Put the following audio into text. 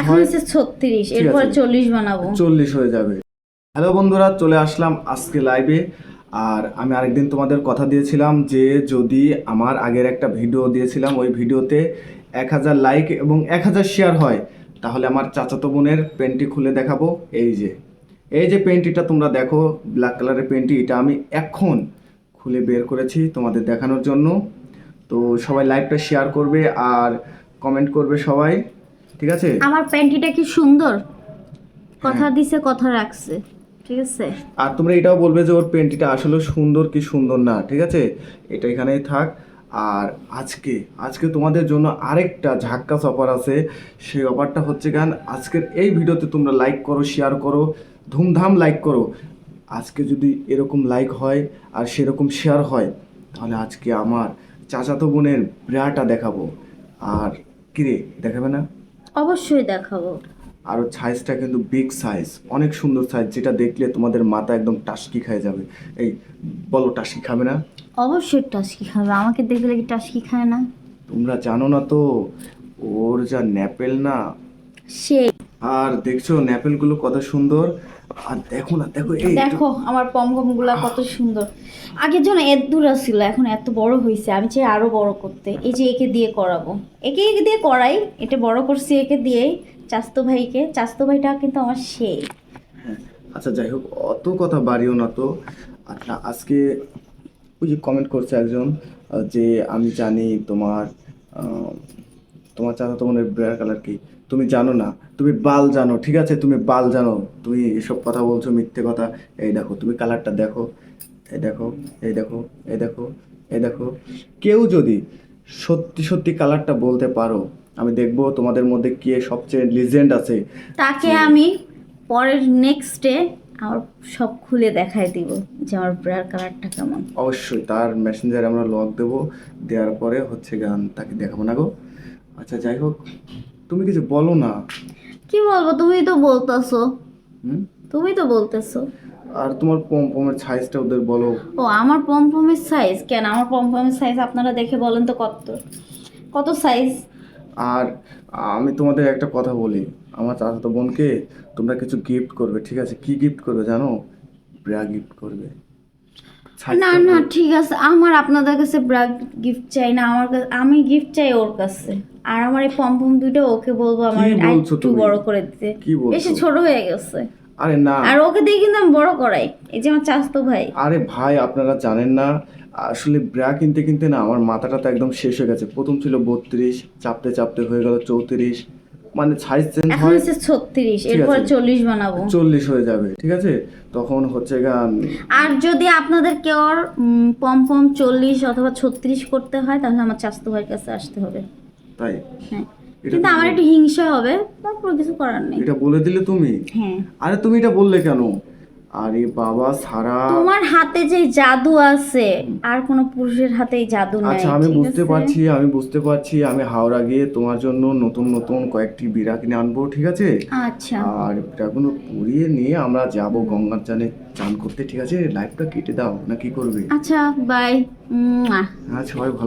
এখন হয় হচ্ছে ছত্রিশ এরপর। চল্লিশ বানাবো। চল্লিশ হয়ে যাবে। হ্যালো বন্ধুরা চলে আসলাম আজকে লাইভে আর আমি আরেকদিন তোমাদের কথা দিয়েছিলাম যে যদি আমার আগের একটা ভিডিও দিয়েছিলাম ওই ভিডিওতে এক হাজার লাইক এবং এক হাজার শেয়ার হয় তাহলে আমার চাচাতো বোনের পেনটি খুলে দেখাবো। এই যে এই যে পেনটিটা তোমরা দেখো ব্ল্যাক কালারের পেনটি এটা আমি এখন খুলে বের করেছি তোমাদের দেখানোর জন্য। তো সবাই লাইভটা শেয়ার করবে আর কমেন্ট করবে সবাই। ঠিক আছে? আমার প্যান্টিটা কি সুন্দর? কথা হ্যাঁ। দিছে কথা রাখছে। ঠিক আছে? আর তোমরা এটাও বলবে যে ওর পেন্টিটা আসলে সুন্দর কি সুন্দর না ঠিক আছে? এটা এখানেই থাক। আর আজকে আজকে তোমাদের জন্য আরেকটা ঝাক্কাস অফার আছে। সেই অফারটা হচ্ছে গান আজকের এই ভিডিওতে তোমরা লাইক করো শেয়ার করো ধুমধাম লাইক করো। আজকে যদি এরকম লাইক হয় আর সেরকম শেয়ার হয় তাহলে আজকে আমার চাচাতো বোনের ব্রাটা দেখাবো। আর কিরে দেখাবে না? অবশ্যই দেখাবো। আর সাইজটা কিন্তু বিগ সাইজ অনেক সুন্দর সাইজ যেটা দেখলে তোমাদের মাথা একদম টাসকি খেয়ে যাবে। এই বলো টাসকি খাবে না? অবশ্যই টাস্কি খাবে আমাকে দেখলে কি টাস্কি খায় না? তোমরা জানো না তো ওর যা ন্যাপেল না? সেই। আর দেখছ ন্যাপেলগুলো কত সুন্দর? আর দেখো না দেখো এই দেখো আমার পমপমগুলা কত সুন্দর। আগের জন্য এত দূরা ছিল এখন এত বড় হয়েছে আমি চাই আরও বড় করতে। এই যে একে দিয়ে করাবো। একে একে দিয়ে করাই এটা বড় করছি একে দিয়েই চাস্তো ভাইকে। চাস্তো ভাইটা কিন্তু আমার সেই। আচ্ছা যাই হোক অত কথা বাড়িও না তো। আচ্ছা আজকে ওই যে কমেন্ট করছে একজন যে আমি জানি তোমার তোমার চাচা তোমার ব্রেয়ার কালার কি? তুমি জানো না তুমি বাল জানো ঠিক আছে? তুমি বাল জানো তুমি এসব কথা বলছো মিথ্যে কথা। এই দেখো তুমি কালারটা দেখো এই দেখো এই দেখো এই দেখো এই দেখো। কেউ যদি সত্যি সত্যি কালারটা বলতে পারো আমি দেখব তোমাদের মধ্যে কে সবচেয়ে লিজেন্ড আছে। তাকে আমি পরের নেক্সট ডে আমার সব খুলে দেখাই দিব যে আমার ব্রার কালারটা কেমন। অবশ্যই তার মেসেঞ্জারে আমরা লক দেবো দেওয়ার পরে হচ্ছে গান তাকে দেখাবো। না গো আচ্ছা যাই হোক তুমি কিছু বলো না। কি বলব তুমি তো বলতেছো। হুম? তুমি তো বলতেছো। আর তোমার পম পমের সাইজটা ওদের বলো। ও আমার পমপমের সাইজ কেন? আমার পমপমের সাইজ আপনারা দেখে বলেন তো কত। কত সাইজ আর আমি তোমাদের একটা কথা বলি। আমার চাচাতো বোনকে তোমরা কিছু গিফট করবে ঠিক আছে? কি গিফট করবে জানো? ব্রা গিফট করবে। না না ঠিক আছে। আমার আপনাদের কাছে ব্রাগ গিফট চাই না আমার কাছে আমি গিফট চাই ওর কাছে। আর আমার এই পমপম দুটো ওকে বলব আমার একটু বড় করে দিতে। বেশি ছোট হয়ে গেছে। আরে না। আর ওকে দিয়ে কিন্তু আমি বড় করাই। এই যে আমার চাস্তো ভাই। আরে ভাই আপনারা জানেন না আসলে ব্রা কিনতে কিনতে না আমার মাথাটা তো একদম শেষ হয়ে গেছে। প্রথম ছিল বত্রিশ চাপতে চাপতে হয়ে গেল চৌত্রিশ। মানে সাইজ চেঞ্জ এখন হয় হচ্ছে ছত্রিশ ঠিক এরপর আছে। চল্লিশ বানাবো। চল্লিশ হয়ে যাবে ঠিক আছে? তখন হচ্ছে গান আর যদি আপনাদের কেউ পম পম চল্লিশ অথবা ছত্রিশ করতে হয় তাহলে আমার চাচতো ভাইয়ের কাছে আসতে হবে। তাই? হ্যাঁ কিন্তু আমার একটু হিংসা হবে তারপর কিছু করার নেই। এটা বলে দিলে তুমি? হ্যাঁ। আরে তুমি এটা বললে কেন? আরে বাবা সারা তোমার হাতে যে জাদু আছে আর কোনো পুরুষের হাতে এই জাদু নাই আচ্ছা আমি বুঝতে পারছি আমি বুঝতে পারছি আমি হাওড়া গিয়ে তোমার জন্য নতুন নতুন কয়েকটি বিড়া কিনে আনব ঠিক আছে? আচ্ছা। আর বিড়াগুলো পুড়িয়ে নিয়ে আমরা যাব গঙ্গার চানে চান করতে ঠিক আছে? লাইফটা কেটে দাও না কি করবে? আচ্ছা বাই হ্যাঁ সবাই ভালো